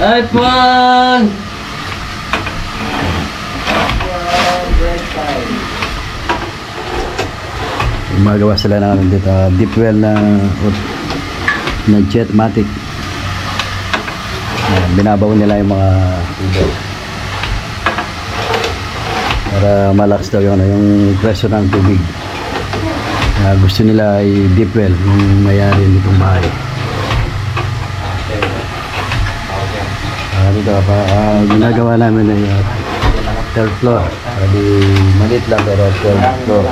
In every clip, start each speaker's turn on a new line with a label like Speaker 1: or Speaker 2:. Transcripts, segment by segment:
Speaker 1: iPhone!
Speaker 2: Gumagawa sila ng ano dito, ah, deep well na na jetmatic. Ayan, binabaw nila yung mga tubig. Para malakas daw yung, ano, yung presyo ng tubig. Kaya gusto nila ay deep well yung mayari nitong bahay. Ah, dito pa, ah, ginagawa namin ay uh, third floor. Di maliit lang pero third floor.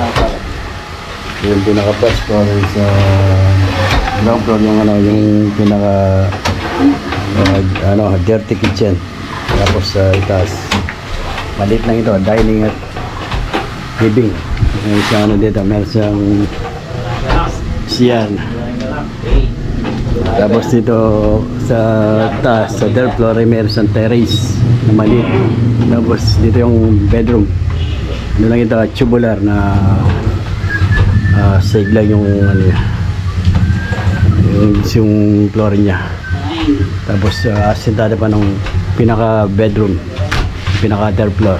Speaker 2: Yung pinaka first floor is uh, ground floor yung ano yung pinaka uh, ano dirty kitchen. Tapos sa itaas maliit lang ito dining at living. May sa ano dito meron siyang siyan. Tapos dito sa taas, sa third floor ay meron siyang terrace na maliit. Tapos dito yung bedroom. Ano lang ito, tubular na uh, sigla yung ano. Yung, yung floor niya. Tapos uh, asintada pa ng pinaka bedroom, pinaka third floor.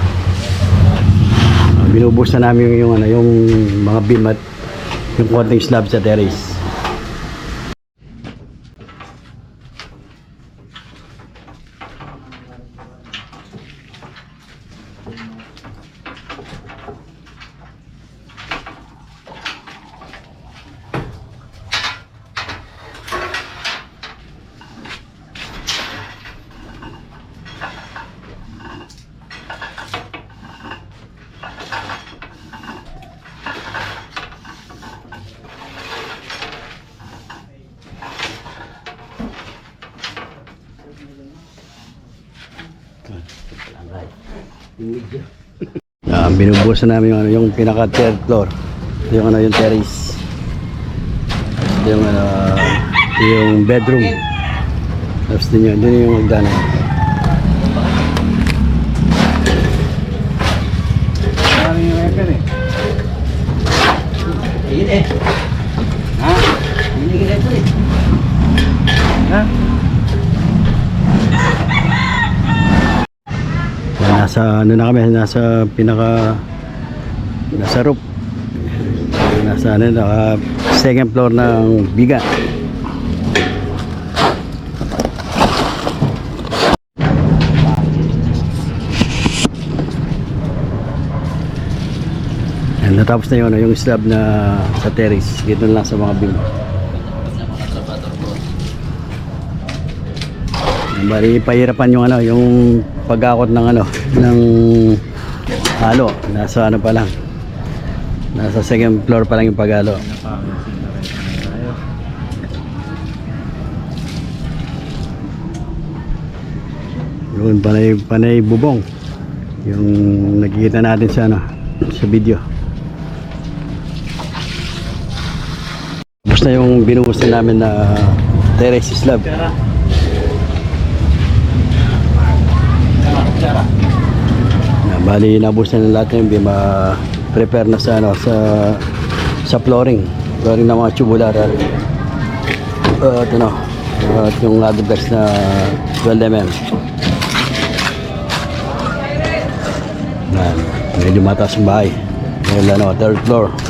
Speaker 2: Uh, binubus na namin yung, yung ano yung mga beam at yung konting slab sa terrace. Ah, binubusan namin yung, ano, yung pinaka third floor. Ito yung ano yung terrace. Ito yung ano ito yung bedroom. Tapos din yun, din yung magdana.
Speaker 1: Ayun eh.
Speaker 2: Nasa ano na kami, nasa pinaka nasa roof. Nasa ano, naka second floor ng biga. Yan, natapos na yun, yung slab na sa terrace. Dito lang sa mga bing. Bali, pahirapan yung ano, yung pag-akot ng ano, ng halo. Nasa ano pa lang. Nasa second floor pa lang yung paghalo. Yun, panay, panay bubong. Yung nakikita natin sa ano, sa video. Tapos na yung binuhos na namin na terrace slab. Na, bali nabos na lahat yung bima prepare na sa ano sa sa flooring. Flooring ng mga tubular at uh, ito no at yung best na 12 mm Yan. medyo mataas ang bahay. Dahil ano third floor